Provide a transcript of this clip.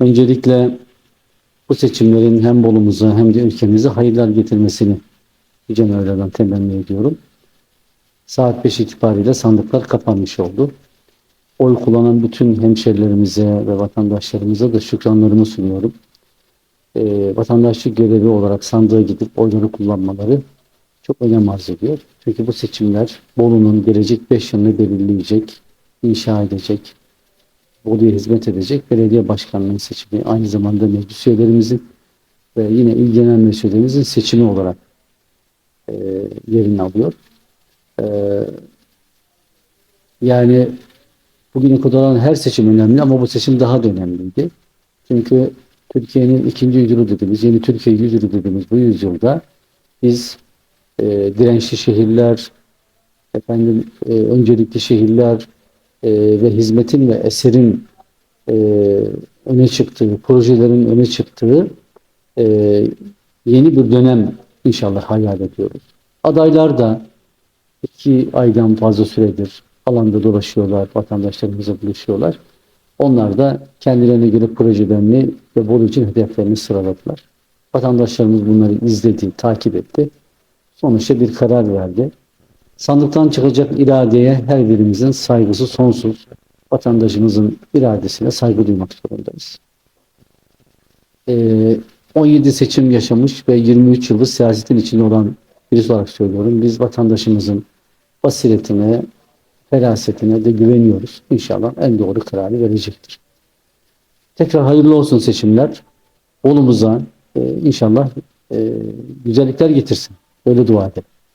Öncelikle bu seçimlerin hem Bolu'muza hem de ülkemize hayırlar getirmesini Yüce Mevla'dan temenni ediyorum. Saat 5 itibariyle sandıklar kapanmış oldu. Oy kullanan bütün hemşerilerimize ve vatandaşlarımıza da şükranlarımı sunuyorum. Ee, vatandaşlık görevi olarak sandığa gidip oyları kullanmaları çok önem arz ediyor. Çünkü bu seçimler Bolu'nun gelecek 5 yılını belirleyecek, inşa edecek, Bolu'ya hizmet edecek belediye başkanlığının seçimi, aynı zamanda meclis üyelerimizin ve yine il genel meclis üyelerimizin seçimi olarak e, yerini alıyor. E, yani bugüne kadar olan her seçim önemli ama bu seçim daha da önemliydi. Çünkü Türkiye'nin ikinci yüzyılı dediğimiz, yeni Türkiye yüzyılı dediğimiz bu yüzyılda biz e, dirençli şehirler, efendim e, öncelikli şehirler e, ve hizmetin ve eserin e, öne çıktığı, projelerin öne çıktığı e, yeni bir dönem inşallah hayal ediyoruz. Adaylar da iki aydan fazla süredir alanda dolaşıyorlar, vatandaşlarımıza buluşuyorlar. Onlar da kendilerine göre projelerini ve Bolu için hedeflerini sıraladılar. Vatandaşlarımız bunları izledi, takip etti. Sonuçta bir karar verdi. Sandıktan çıkacak iradeye her birimizin saygısı sonsuz. Vatandaşımızın iradesine saygı duymak zorundayız. Ee, 17 seçim yaşamış ve 23 yıldır siyasetin içinde olan birisi olarak söylüyorum. Biz vatandaşımızın basiretine, ferasetine de güveniyoruz. İnşallah en doğru kararı verecektir. Tekrar hayırlı olsun seçimler. Bolumuza e, inşallah e, güzellikler getirsin. Öyle dua edelim.